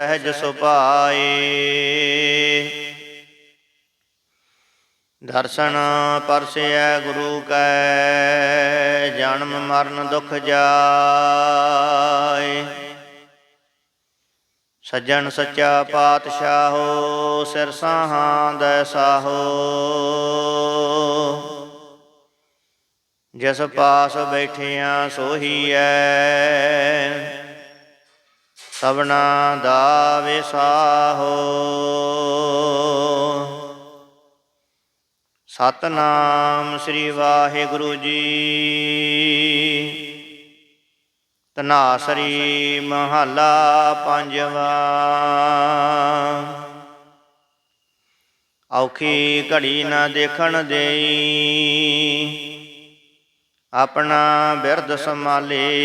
ਸਹਿਜ ਸੁਭਾਏ। ਦਰਸ਼ਨ ਪਰਸਿਐ ਗੁਰੂ ਕੈ, ਜਨਮ ਮਰਨ ਦੁਖ ਜਾਏ। ਸੱਜਣ ਸੱਚਾ ਪਾਤਸ਼ਾਹੋ ਸਿਰ ਸਾਹਾਂ ਦੈ ਸਾਹੋ ਜਿਸ ਪਾਸ ਬੈਠਿਆਂ ਸੋਹੀਐ ਸਭਨਾ ਦਾ ਵਿਸਾਹੋ। ਸਤਨਾਮ ਸ੍ਰੀ ਵਾਹਿਗੁਰੂ ਜੀ। ਤਨਾਸਰੀ ਮਹੱਲਾ ਪੰਜਵਾ। ਔਖੀ ਘੜੀ ਨਾ ਦੇਖਣ ਦੇਈ। ਆਪਣਾ ਬਿਰਧ ਸੰਭਾਲੇ।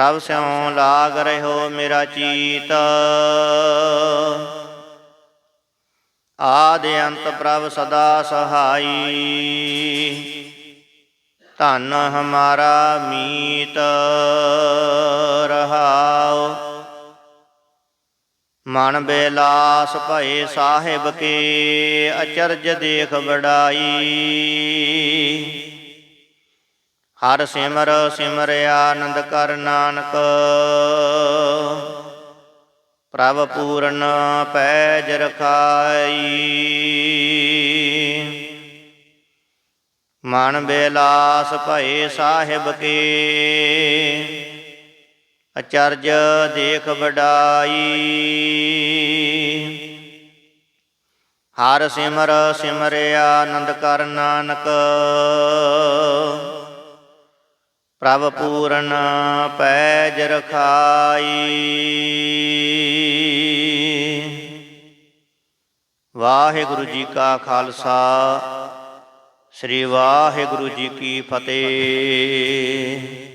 ਪ੍ਰਭ ਸਿਉ ਲਾਗ ਰਹਿਓ ਮੇਰਾ ਚੀਤ? ਆਦਿ ਅੰਤ ਪ੍ਰਭ ਸਦਾ ਸਹਾਈ। ਧਨ ਹਮਾਰਾ ਮੀਤ ਰਹਾਉ। ਮਨ ਬੇਲਾਸ ਭਏ ਸਾਹਿਬ ਕੇ ਅਚਰਜ ਦੇਖ ਬੜਾਈ ਹਰ ਸਿਮਰ ਸਿਮਰਿਆ ਆਨੰਦ ਕਰ ਨਾਨਕ। ਪ੍ਰਭ ਪੂਰਨ ਪੈਜ ਰਖਾਈ। ਮਨ ਬੇਲਾਸ ਭਏ ਸਾਹਿਬ ਕੇ। ਅਚਰਜ ਦੇਖ ਵਡਾਈ। ਹਰ ਸਿਮਰ ਸਿਮਰਿਆ ਆਨੰਦ ਕਰ ਨਾਨਕ। ਪ੍ਰਭ ਪੂਰਨ ਪੈਜ ਰਖਾਈ। ਵਾਹਿਗੁਰੂ ਜੀ ਕਾ ਖਾਲਸਾ ਸ੍ਰੀ ਵਾਹਿਗੁਰੂ ਜੀ ਕੀ ਫਤਿਹ।